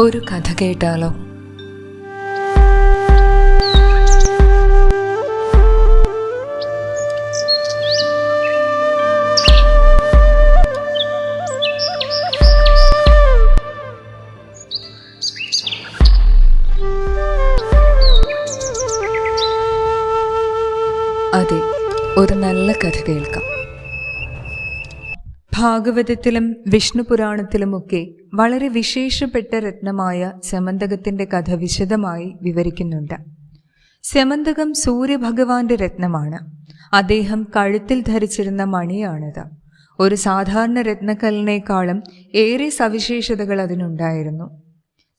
ഒരു കഥ കേട്ടാലോ? അതെ ഒരു നല്ല കഥ കേൾക്കാം. ഭാഗവതത്തിലും വിഷ്ണു പുരാണത്തിലുമൊക്കെ വളരെ വിശേഷപ്പെട്ട രത്നമായ സെമന്തകത്തിന്റെ കഥ വിശദമായി വിവരിക്കുന്നുണ്ട്. സെമന്തകം സൂര്യഭഗവാന്റെ രത്നമാണ്. അദ്ദേഹം കഴുത്തിൽ ധരിച്ചിരുന്ന മണിയാണിത്. ഒരു സാധാരണ രത്നക്കല്ലിനേക്കാളും ഏറെ സവിശേഷതകൾ അതിനുണ്ടായിരുന്നു.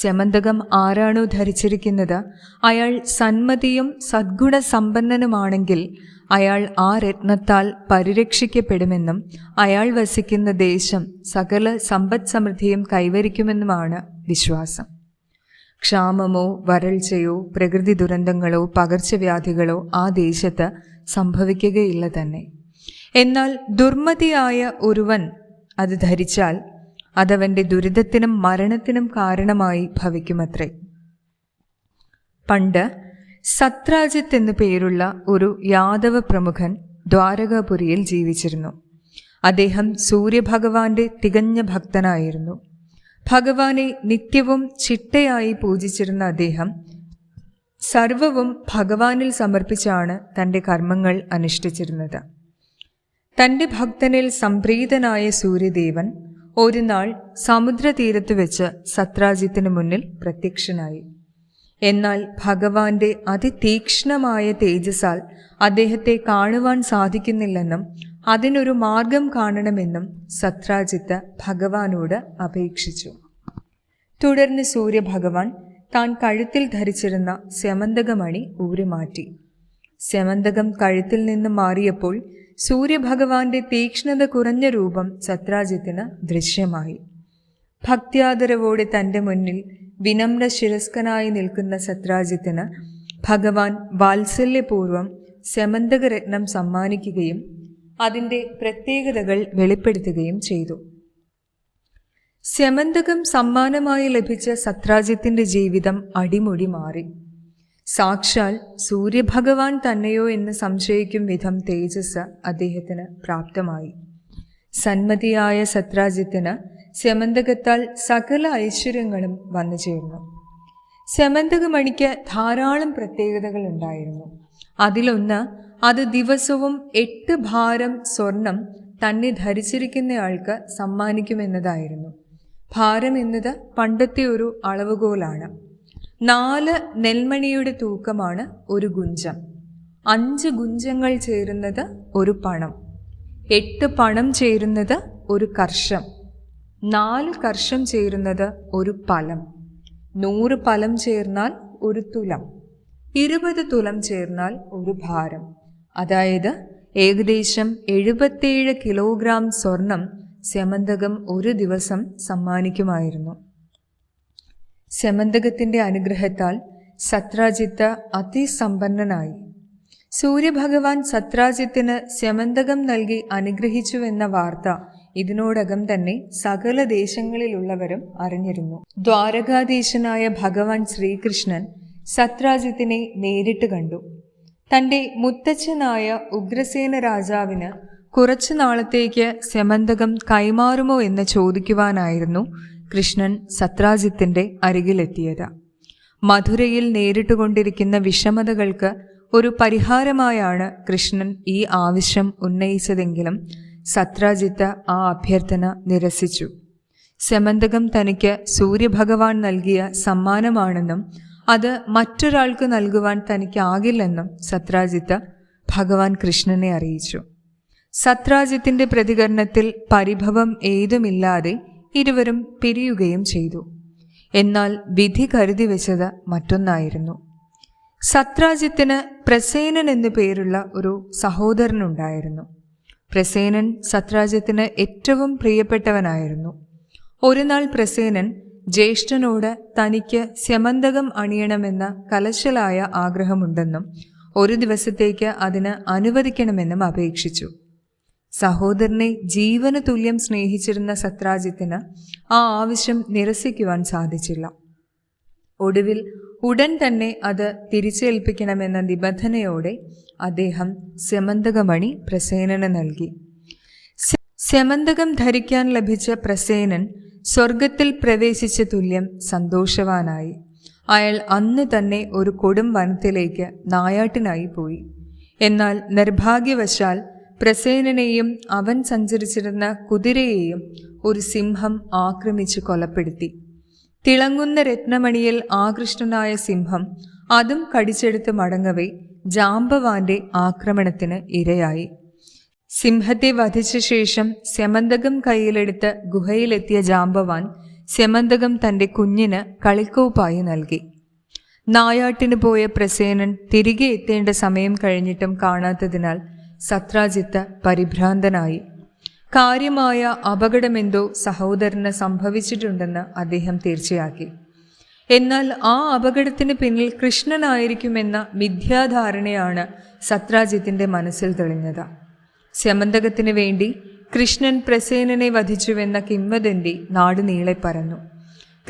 സെമന്തകം ആരാണോ ധരിച്ചിരിക്കുന്നത്? അയാൾ സന്മതിയും സദ്ഗുണസമ്പന്നനുമാണെങ്കിൽ അയാൾ ആ രത്നത്താൽ പരിരക്ഷിക്കപ്പെടുമെന്നും അയാൾ വസിക്കുന്ന ദേശം സകല സമ്പദ് സമൃദ്ധിയും കൈവരിക്കുമെന്നുമാണ് വിശ്വാസം. ക്ഷാമമോ വരൾച്ചയോ പ്രകൃതി ദുരന്തങ്ങളോ പകർച്ചവ്യാധികളോ ആ ദേശത്ത് സംഭവിക്കുകയില്ല തന്നെ. എന്നാൽ ദുർമതിയായ ഒരുവൻ അത് ധരിച്ചാൽ അതവന്റെ ദുരിതത്തിനും മരണത്തിനും കാരണമായി ഭവിക്കുമത്രേ. പണ്ട് സത്രാജിത്ത് എന്നു പേരുള്ള ഒരു യാദവ പ്രമുഖൻ ദ്വാരകാപുരിയിൽ ജീവിച്ചിരുന്നു. അദ്ദേഹം സൂര്യഭഗവാന്റെ തികഞ്ഞ ഭക്തനായിരുന്നു. ഭഗവാനെ നിത്യവും ചിട്ടയായി പൂജിച്ചിരുന്ന അദ്ദേഹം സർവവും ഭഗവാനിൽ സമർപ്പിച്ചാണ് തന്റെ കർമ്മങ്ങൾ അനുഷ്ഠിച്ചിരുന്നത്. തന്റെ ഭക്തനിൽ സംപ്രീതനായ സൂര്യദേവൻ ഒരു നാൾ സമുദ്രതീരത്ത് വെച്ച് സത്രാജിത്തിന് മുന്നിൽ പ്രത്യക്ഷനായി. എന്നാൽ ഭഗവാന്റെ അതിതീക്ഷ്ണമായ തേജസാൽ അദ്ദേഹത്തെ കാണുവാൻ സാധിക്കുന്നില്ലെന്നും അതിനൊരു മാർഗം കാണണമെന്നും സത്രാജിത്ത് ഭഗവാനോട് അപേക്ഷിച്ചു. തുടർന്ന് സൂര്യഭഗവാൻ താൻ കഴുത്തിൽ ധരിച്ചിരുന്ന സെമന്തകമണി ഊരിമാറ്റി. സ്യമന്തകം കഴുത്തിൽ നിന്ന് മാറിയപ്പോൾ സൂര്യഭഗവാന്റെ തീക്ഷ്ണത കുറഞ്ഞ രൂപം സത്രാജിത്തിന് ദൃശ്യമായി. ഭക്തിയാദരവോടെ തന്റെ മുന്നിൽ വിനമ്ര ശിരസ്കനായി നിൽക്കുന്ന സത്രാജിത്തിന് ഭഗവാൻ വാത്സല്യപൂർവം സെമന്തകരത്നം സമ്മാനിക്കുകയും അതിന്റെ പ്രത്യേകതകൾ വെളിപ്പെടുത്തുകയും ചെയ്തു. സെമന്തകം സമ്മാനമായി ലഭിച്ച സത്രാജിത്തിന്റെ ജീവിതം അടിമുടി മാറി. സാക്ഷാൽ സൂര്യഭഗവാൻ തന്നെയോ എന്ന് സംശയിക്കും വിധം തേജസ് അദ്ദേഹത്തിന് പ്രാപ്തമായി. സന്മതിയായ സത്രാജിത്തിന് സ്യമന്തകത്താൽ സകല ഐശ്വര്യങ്ങളും വന്നു ചേർന്നു. സ്യമന്തകമണിക്ക് ധാരാളം പ്രത്യേകതകൾ ഉണ്ടായിരുന്നു. അതിലൊന്ന് അത് ദിവസവും എട്ട് ഭാരം സ്വർണം തന്നെ ധരിച്ചിരിക്കുന്നയാൾക്ക് സമ്മാനിക്കുമെന്നതായിരുന്നു. ഭാരം എന്നത് പണ്ടത്തെ ഒരു അളവുകോലാണ്. നാല് നെൽമണിയുടെ തൂക്കമാണ് ഒരു ഗുഞ്ചം. അഞ്ച് ഗുഞ്ചങ്ങൾ ചേരുന്നത് ഒരു പണം. എട്ട് പണം ചേരുന്നത് ഒരു കർഷം. നാല് കർഷം ചേരുന്നത് ഒരു പലം. നൂറ് പലം ചേർന്നാൽ ഒരു തുലം. ഇരുപത് തുലം ചേർന്നാൽ ഒരു ഭാരം. അതായത് ഏകദേശം എഴുപത്തേഴ് കിലോഗ്രാം സ്വർണം സ്യമന്തകം ഒരു ദിവസം സമ്മാനിക്കുമായിരുന്നു. സെമന്തകത്തിന്റെ അനുഗ്രഹത്താൽ സത്രാജിത്ത് അതിസമ്പന്നനായി. സൂര്യഭഗവാൻ സത്രാജിത്തിന് സമന്തകം നൽകി അനുഗ്രഹിച്ചുവെന്ന വാർത്ത ഇതിനോടകം തന്നെ സകല ദേശങ്ങളിലുള്ളവരും അറിഞ്ഞിരുന്നു. ദ്വാരകാധീശനായ ഭഗവാൻ ശ്രീകൃഷ്ണൻ സത്രാജിത്തിനെ നേരിട്ട് കണ്ടു. തന്റെ മുത്തച്ഛനായ ഉഗ്രസേന രാജാവിന് കുറച്ചു നാളത്തേക്ക് സെമന്തകം കൈമാറുമോ എന്ന് ചോദിക്കുവാനായിരുന്നു കൃഷ്ണൻ സത്രാജിത്തിന്റെ അരികിലെത്തിയത്. മധുരയിൽ നേരിട്ടുകൊണ്ടിരിക്കുന്ന വിഷമതകൾക്ക് ഒരു പരിഹാരമായാണ് കൃഷ്ണൻ ഈ ആവശ്യം ഉന്നയിച്ചതെങ്കിലും സത്രാജിത്ത് ആ അഭ്യർത്ഥന നിരസിച്ചു. സെമന്തകം തനിക്ക് സൂര്യഭഗവാൻ നൽകിയ സമ്മാനമാണെന്നും അത് മറ്റൊരാൾക്ക് നൽകുവാൻ തനിക്കാകില്ലെന്നും സത്രാജിത്ത് ഭഗവാൻ കൃഷ്ണനെ അറിയിച്ചു. സത്രാജിത്തിന്റെ പ്രതികരണത്തിൽ പരിഭവം ഏതുമില്ലാതെ ഇരുവരും പിരിയുകയും ചെയ്തു. എന്നാൽ വിധി കരുതി വെച്ചത് മറ്റൊന്നായിരുന്നു. സത്രാജിത്തിന് പ്രസേനൻ എന്നു പേരുള്ള ഒരു സഹോദരനുണ്ടായിരുന്നു. പ്രസേനൻ സത്രാജിത്തിന് ഏറ്റവും പ്രിയപ്പെട്ടവനായിരുന്നു. ഒരു നാൾ പ്രസേനൻ ജ്യേഷ്ഠനോട് തനിക്ക് സ്യമന്തകം അണിയണമെന്ന കലശലായ ആഗ്രഹമുണ്ടെന്നും ഒരു ദിവസത്തേക്ക് അതിന് അനുവദിക്കണമെന്നും അപേക്ഷിച്ചു. സഹോദരനെ ജീവന് തുല്യം സ്നേഹിച്ചിരുന്ന സത്രാജിത്തിന് ആ ആവശ്യം നിരസിക്കുവാൻ സാധിച്ചില്ല. ഒടുവിൽ ഉടൻ തന്നെ അത് തിരിച്ചേൽപ്പിക്കണമെന്ന നിബന്ധനയോടെ അദ്ദേഹം സെമന്തകമണി പ്രസേനന് നൽകി. സെമന്തകം ധരിക്കാൻ ലഭിച്ച പ്രസേനൻ സ്വർഗത്തിൽ പ്രവേശിച്ച തുല്യം സന്തോഷവാനായി. അയാൾ അന്ന് തന്നെ ഒരു കൊടും വനത്തിലേക്ക് നായാട്ടിനായി പോയി. എന്നാൽ നിർഭാഗ്യവശാൽ പ്രസേനനെയും അവൻ സഞ്ചരിച്ചിരുന്ന കുതിരയെയും ഒരു സിംഹം ആക്രമിച്ച് കൊലപ്പെടുത്തി. തിളങ്ങുന്ന രത്നമണിയിൽ ആകൃഷ്ടനായ സിംഹം അതും കടിച്ചെടുത്ത് മടങ്ങവേ ജാമ്പവാന്റെ ആക്രമണത്തിന് ഇരയായി. സിംഹത്തെ വധിച്ച ശേഷം സെമന്തകം കയ്യിലെടുത്ത് ഗുഹയിലെത്തിയ ജാമ്പവാൻ സെമന്തകം തന്റെ കുഞ്ഞിന് കളിക്കോപ്പായി നൽകി. നായാട്ടിന് പോയ പ്രസേനൻ തിരികെ എത്തേണ്ട സമയം കഴിഞ്ഞിട്ടും കാണാത്തതിനാൽ സത്രാജിത്ത് പരിഭ്രാന്തനായി. കാര്യമായ അപകടമെന്തോ സഹോദരന് സംഭവിച്ചിട്ടുണ്ടെന്ന് അദ്ദേഹം തീർച്ചയാക്കി. എന്നാൽ ആ അപകടത്തിന് പിന്നിൽ കൃഷ്ണനായിരിക്കുമെന്ന മിഥ്യാധാരണയാണ് സത്രാജിത്തിന്റെ മനസ്സിൽ തെളിഞ്ഞത്. ശമന്തകത്തിന് വേണ്ടി കൃഷ്ണൻ പ്രസേനനെ വധിച്ചുവെന്ന കിംവദന്തി നാടുനീളെ പരന്നു.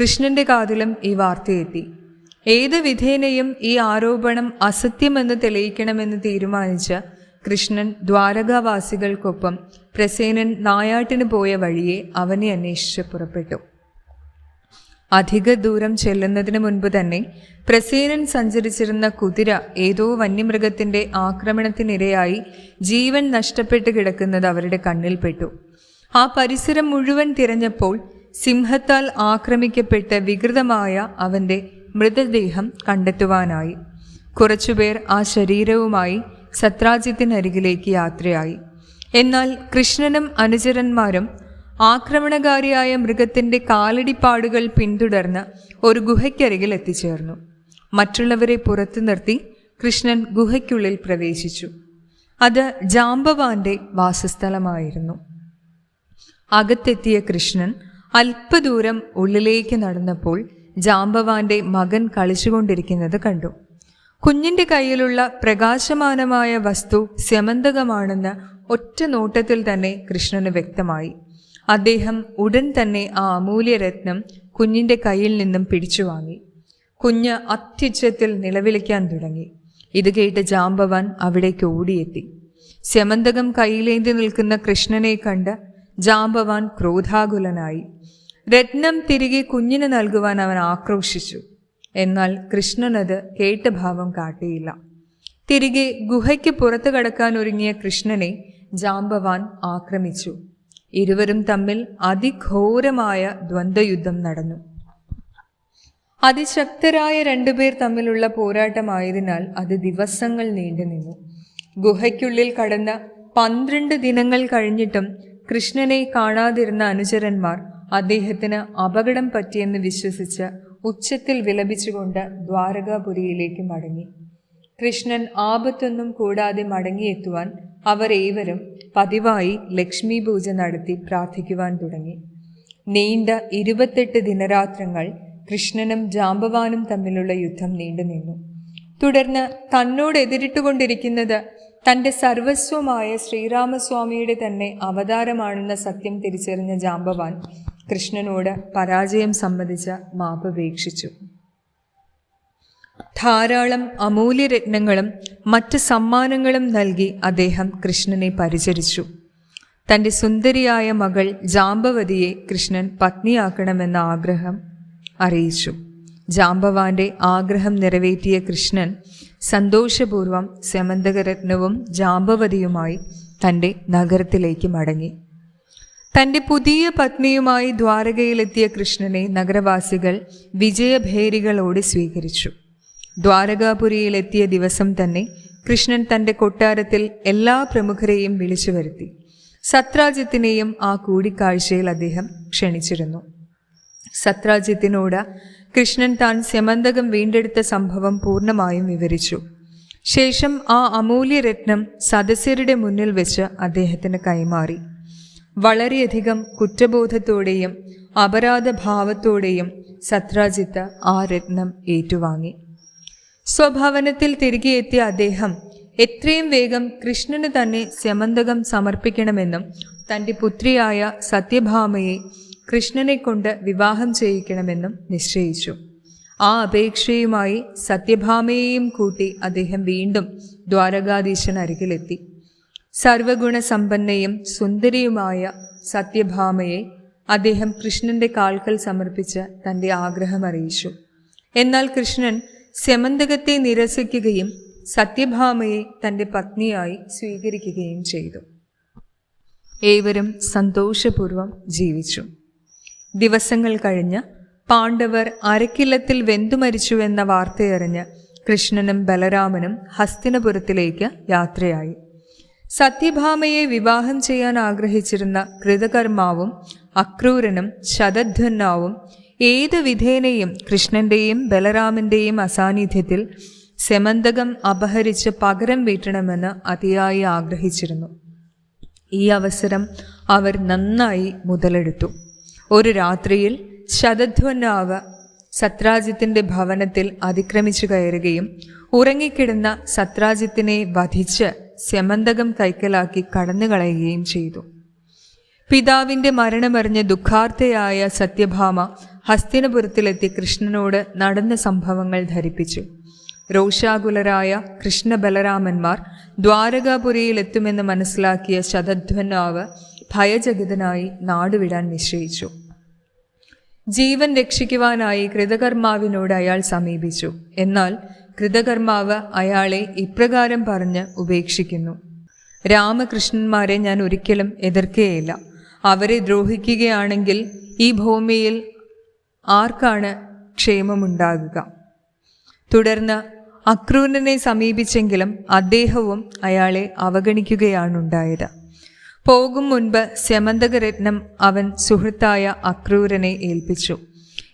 കൃഷ്ണന്റെ കാതിലും ഈ വാർത്തയെത്തി. ഏത് വിധേനയും ഈ ആരോപണം അസത്യമെന്ന് തെളിയിക്കണമെന്ന് തീരുമാനിച്ച കൃഷ്ണൻ ദ്വാരകാവാസികൾക്കൊപ്പം പ്രസേനൻ നായാട്ടിന് പോയ വഴിയെ അവനെ അന്വേഷിച്ച് പുറപ്പെട്ടു. അധിക ദൂരം ചെല്ലുന്നതിന് മുൻപ് തന്നെ പ്രസേനൻ സഞ്ചരിച്ചിരുന്ന കുതിര ഏതോ വന്യമൃഗത്തിന്റെ ആക്രമണത്തിനിരയായി ജീവൻ നഷ്ടപ്പെട്ട് കിടക്കുന്നത് അവരുടെ കണ്ണിൽപ്പെട്ടു. ആ പരിസരം മുഴുവൻ തിരഞ്ഞപ്പോൾ സിംഹത്താൽ ആക്രമിക്കപ്പെട്ട വികൃതമായ അവന്റെ മൃതദേഹം കണ്ടെത്തുവാനായി. കുറച്ചുപേർ ആ ശരീരവുമായി സത്രാജിത്തിനരികിലേക്ക് യാത്രയായി. എന്നാൽ കൃഷ്ണനും അനുചരന്മാരും ആക്രമണകാരിയായ മൃഗത്തിന്റെ കാലടിപ്പാടുകൾ പിന്തുടർന്ന് ഒരു ഗുഹയ്ക്കരികിൽ എത്തിച്ചേർന്നു. മറ്റുള്ളവരെ പുറത്തു നിർത്തി കൃഷ്ണൻ ഗുഹയ്ക്കുള്ളിൽ പ്രവേശിച്ചു. അത് ജാമ്പവാന്റെ വാസസ്ഥലമായിരുന്നു. അകത്തെത്തിയ കൃഷ്ണൻ അല്പദൂരം ഉള്ളിലേക്ക് നടന്നപ്പോൾ ജാമ്പവാന്റെ മകൻ കളിച്ചുകൊണ്ടിരിക്കുന്നത് കണ്ടു. കുഞ്ഞിന്റെ കയ്യിലുള്ള പ്രകാശമാനമായ വസ്തു സ്യമന്തകമാണെന്ന് ഒറ്റ നോട്ടത്തിൽ തന്നെ കൃഷ്ണന് വ്യക്തമായി. അദ്ദേഹം ഉടൻ തന്നെ ആ അമൂല്യരത്നം കുഞ്ഞിന്റെ കയ്യിൽ നിന്നും പിടിച്ചു വാങ്ങി. കുഞ്ഞ് അത്യുച്ചത്തിൽ നിലവിളിക്കാൻ തുടങ്ങി. ഇത് കേട്ട് ജാമ്പവാൻ അവിടേക്ക് ഓടിയെത്തി. സ്യമന്തകം കയ്യിലേന്തി നിൽക്കുന്ന കൃഷ്ണനെ കണ്ട് ജാമ്പവാൻ ക്രോധാകുലനായി. രത്നം തിരികെ കുഞ്ഞിന് നൽകുവാൻ അവൻ ആക്രോശിച്ചു. എന്നാൽ കൃഷ്ണനത് കേട്ട ഭാവം കാട്ടിയില്ല. തിരികെ ഗുഹയ്ക്ക് പുറത്തു കടക്കാൻ ഒരുങ്ങിയ കൃഷ്ണനെ ജാമ്പവാൻ ആക്രമിച്ചു. ഇരുവരും തമ്മിൽ അതിഘോരമായ ദ്വന്ദ്വയുദ്ധം നടന്നു. അതിശക്തരായ രണ്ടുപേർ തമ്മിലുള്ള പോരാട്ടമായതിനാൽ അത് ദിവസങ്ങൾ നീണ്ടുനിന്നു ഗുഹയ്ക്കുള്ളിൽ കടന്ന പന്ത്രണ്ട് ദിനങ്ങൾ കഴിഞ്ഞിട്ടും കൃഷ്ണനെ കാണാതിരുന്ന അനുചരന്മാർ അദ്ദേഹത്തിന് അപകടം പറ്റിയെന്ന് വിശ്വസിച്ച് ഉച്ചത്തിൽ വിലപിച്ചുകൊണ്ട് ദ്വാരകാപുരിയിലേക്ക് മടങ്ങി. കൃഷ്ണൻ ആപത്തൊന്നും കൂടാതെ മടങ്ങിയെത്തുവാൻ അവർ ഏവരും പതിവായി ലക്ഷ്മി പൂജ നടത്തി പ്രാർത്ഥിക്കുവാൻ തുടങ്ങി. നീണ്ട ഇരുപത്തെട്ട് ദിനരാത്രങ്ങൾ കൃഷ്ണനും ജാമ്പവാനും തമ്മിലുള്ള യുദ്ധം നീണ്ടുനിന്നു തുടർന്ന് തന്നോട് എതിരിട്ടുകൊണ്ടിരിക്കുന്നത് തന്റെ സർവസ്വമായ ശ്രീരാമസ്വാമിയുടെ തന്നെ അവതാരമാണെന്ന സത്യം തിരിച്ചറിഞ്ഞ ജാമ്പവാൻ കൃഷ്ണനോട് പരാജയം സമ്മതിച്ച മാപ്പപേക്ഷിച്ചു ധാരാളം അമൂല്യരത്നങ്ങളും മറ്റ് സമ്മാനങ്ങളും നൽകി അദ്ദേഹം കൃഷ്ണനെ പരിചരിച്ചു. തന്റെ സുന്ദരിയായ മകൾ ജാമ്പവതിയെ കൃഷ്ണൻ പത്നിയാക്കണമെന്ന ആഗ്രഹം അറിയിച്ചു. ജാമ്പവാന്റെ ആഗ്രഹം നിറവേറ്റിയ കൃഷ്ണൻ സന്തോഷപൂർവം സെമന്തകരത്നവും ജാമ്പവതിയുമായി തന്റെ നഗരത്തിലേക്ക് മടങ്ങി. തന്റെ പുതിയ പത്നിയുമായി ദ്വാരകയിലെത്തിയ കൃഷ്ണനെ നഗരവാസികൾ വിജയഭേരികളോടെ സ്വീകരിച്ചു. ദ്വാരകാപുരിയിലെത്തിയ ദിവസം തന്നെ കൃഷ്ണൻ തന്റെ കൊട്ടാരത്തിൽ എല്ലാ പ്രമുഖരെയും വിളിച്ചു വരുത്തി. സത്രാജിത്തിനെയും ആ കൂടിക്കാഴ്ചയിൽ അദ്ദേഹം ക്ഷണിച്ചിരുന്നു. സത്രാജിത്തിനോട് കൃഷ്ണൻ താൻ സെമന്തകം വീണ്ടെടുത്ത സംഭവം പൂർണമായും വിവരിച്ചു. ശേഷം ആ അമൂല്യരത്നം സദസ്യരുടെ മുന്നിൽ വെച്ച് അദ്ദേഹത്തിന് കൈമാറി. വളരെയധികം കുറ്റബോധത്തോടെയും അപരാധഭാവത്തോടെയും സത്രാജിത്ത് ആ രത്നം ഏറ്റുവാങ്ങി. സ്വഭവനത്തിൽ തിരികെ എത്തിയ അദ്ദേഹം എത്രയും വേഗം കൃഷ്ണന് തന്നെ സ്യമന്തകം സമർപ്പിക്കണമെന്നും തന്റെ പുത്രിയായ സത്യഭാമയെ കൃഷ്ണനെ കൊണ്ട് വിവാഹം ചെയ്യിക്കണമെന്നും നിശ്ചയിച്ചു. ആ അപേക്ഷയുമായി സത്യഭാമയെയും കൂട്ടി അദ്ദേഹം വീണ്ടും ദ്വാരകാധീശൻ അരികിലെത്തി. സർവഗുണസമ്പന്നയും സുന്ദരിയുമായ സത്യഭാമയെ അദ്ദേഹം കൃഷ്ണന്റെ കാൽക്കൽ സമർപ്പിച്ച് തന്റെ ആഗ്രഹം അറിയിച്ചു. എന്നാൽ കൃഷ്ണൻ സ്യമന്തകത്തെ നിരസിക്കുകയും സത്യഭാമയെ തന്റെ പത്നിയായി സ്വീകരിക്കുകയും ചെയ്തു. ഏവരും സന്തോഷപൂർവം ജീവിച്ചു. ദിവസങ്ങൾ കഴിഞ്ഞ് പാണ്ഡവർ അരക്കില്ലത്തിൽ വെന്തുമരിച്ചുവെന്ന വാർത്തയറിഞ്ഞ് കൃഷ്ണനും ബലരാമനും ഹസ്തിനപുരത്തിലേക്ക് യാത്രയായി. സത്യഭാമയെ വിവാഹം ചെയ്യാൻ ആഗ്രഹിച്ചിരുന്ന കൃതകർമാവും അക്രൂരനും ശതധ്വന്നാവും ഏത് വിധേനയും കൃഷ്ണന്റെയും ബലരാമന്റെയും അസാന്നിധ്യത്തിൽ സെമന്തകം അപഹരിച്ച് പകരം വീട്ടണമെന്ന് അതിയായി ആഗ്രഹിച്ചിരുന്നു. ഈ അവസരം അവർ നന്നായി മുതലെടുത്തു. ഒരു രാത്രിയിൽ ശതധ്വന്നാവ് സത്രാജിത്തിന്റെ ഭവനത്തിൽ അതിക്രമിച്ചു കയറുകയും ഉറങ്ങിക്കിടന്ന സത്രാജിത്തിനെ വധിച്ച് സ്യമന്തകം കൈക്കലാക്കി കടന്നുകളയുകയും ചെയ്തു. പിതാവിന്റെ മരണമറിഞ്ഞ ദുഃഖാർത്ഥയായ സത്യഭാമ ഹസ്തിനപുരത്തിലെത്തി കൃഷ്ണനോട് നടന്ന സംഭവങ്ങൾ ധരിപ്പിച്ചു. രോഷാകുലരായ കൃഷ്ണബലരാമന്മാർ ദ്വാരകാപുരിയിലെത്തുമെന്ന് മനസ്സിലാക്കിയ ശതധ്വന്നാവ് ഭയചകിതനായി നാടുവിടാൻ നിശ്ചയിച്ചു. ജീവൻ രക്ഷിക്കുവാനായി കൃതകർമാവിനോട് അയാൾ സമീപിച്ചു. എന്നാൽ കൃതകർമാവ് അയാളെ ഇപ്രകാരം പറഞ്ഞ് ഉപേക്ഷിക്കുന്നു. രാമകൃഷ്ണന്മാരെ ഞാൻ ഒരിക്കലും എതിർക്കുകയില്ല അവരെ ദ്രോഹിക്കുകയാണെങ്കിൽ ഈ ഭൂമിയിൽ ആർക്കാണ് ക്ഷേമമുണ്ടാകുക? തുടർന്ന് അക്രൂരനെ സമീപിച്ചെങ്കിലും അദ്ദേഹവും അയാളെ അവഗണിക്കുകയാണുണ്ടായത്. പോകും മുൻപ് സ്യമന്തകരത്നം അവൻ സുഹൃത്തായ അക്രൂരനെ ഏൽപ്പിച്ചു.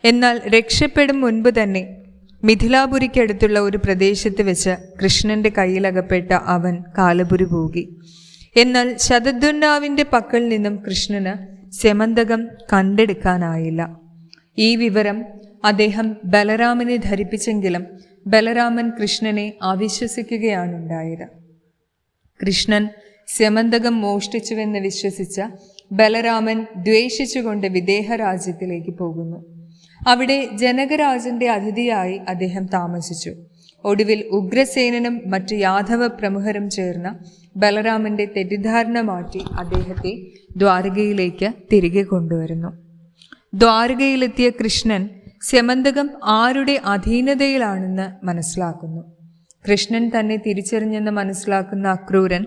എന്നാൽ രക്ഷപ്പെടും മുൻപ് തന്നെ മിഥിലാപുരിക്കടുത്തുള്ള ഒരു പ്രദേശത്ത് വെച്ച് കൃഷ്ണന്റെ കയ്യിലകപ്പെട്ട അവൻ കാലപുരി പോകി. എന്നാൽ ശതദ്വന്നാവിന്റെ പക്കൽ നിന്നും കൃഷ്ണന് സെമന്തകം കണ്ടെടുക്കാനായില്ല. ഈ വിവരം അദ്ദേഹം ബലരാമനെ ധരിപ്പിച്ചെങ്കിലും ബലരാമൻ കൃഷ്ണനെ അവിശ്വസിക്കുകയാണുണ്ടായത്. കൃഷ്ണൻ സെമന്തകം മോഷ്ടിച്ചുവെന്ന് വിശ്വസിച്ച ബലരാമൻ ദ്വേഷിച്ചുകൊണ്ട് വിദേഹ രാജ്യത്തിലേക്ക് പോകുന്നു. അവിടെ ജനകരാജന്റെ അതിഥിയായി അദ്ദേഹം താമസിച്ചു. ഒടുവിൽ ഉഗ്രസേനനും മറ്റ് യാദവ പ്രമുഖരും ചേർന്ന ബലറാമന്റെ തെറ്റിദ്ധാരണ മാറ്റി അദ്ദേഹത്തെ ദ്വാരകയിലേക്ക് തിരികെ കൊണ്ടുവരുന്നു. ദ്വാരകയിലെത്തിയ കൃഷ്ണൻ സ്യമന്തകം ആരുടെ അധീനതയിലാണെന്ന് മനസ്സിലാക്കുന്നു. കൃഷ്ണൻ തന്നെ തിരിച്ചറിഞ്ഞെന്ന് മനസ്സിലാക്കുന്ന അക്രൂരൻ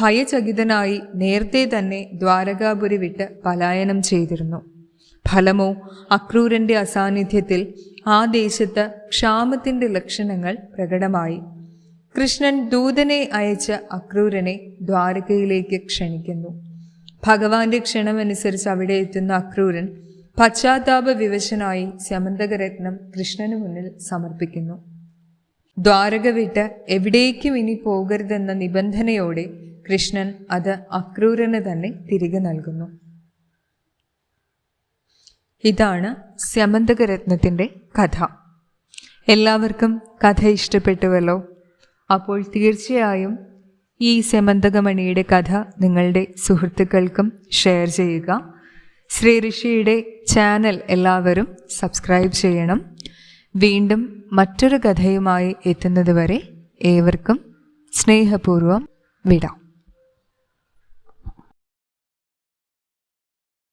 ഭയചകിതനായി നേരത്തെ തന്നെ ദ്വാരകാപുരി വിട്ട് പലായനം ചെയ്തിരുന്നു. ഫലമോ അക്രൂരന്റെ അസാന്നിധ്യത്തിൽ ആ ദേശത്ത് ക്ഷാമത്തിന്റെ ലക്ഷണങ്ങൾ പ്രകടമായി. കൃഷ്ണൻ ദൂതനെ അയച്ച അക്രൂരനെ ദ്വാരകയിലേക്ക് ക്ഷണിക്കുന്നു. ഭഗവാന്റെ ക്ഷണമനുസരിച്ച് അവിടെ എത്തുന്ന അക്രൂരൻ പശ്ചാത്താപ വിവശനായി ശമന്തകരത്നം കൃഷ്ണന് മുന്നിൽ സമർപ്പിക്കുന്നു. ദ്വാരക വിട്ട് എവിടേക്കും ഇനി പോകരുതെന്ന നിബന്ധനയോടെ കൃഷ്ണൻ അത് അക്രൂരന് തന്നെ തിരികെ നൽകുന്നു. ഇതാണ് സ്യമന്തകരത്നത്തിന്റെ കഥ. എല്ലാവർക്കും കഥ ഇഷ്ടപ്പെട്ടുവല്ലോ? അപ്പോൾ തീർച്ചയായും ഈ സ്യമന്തകമണിയുടെ കഥ നിങ്ങളുടെ സുഹൃത്തുക്കൾക്കും ഷെയർ ചെയ്യുക. ശ്രീ ഋഷിയുടെ ചാനൽ എല്ലാവരും സബ്സ്ക്രൈബ് ചെയ്യണം. വീണ്ടും മറ്റൊരു കഥയുമായി എത്തുന്നതുവരെ ഏവർക്കും സ്നേഹപൂർവം വിടാം.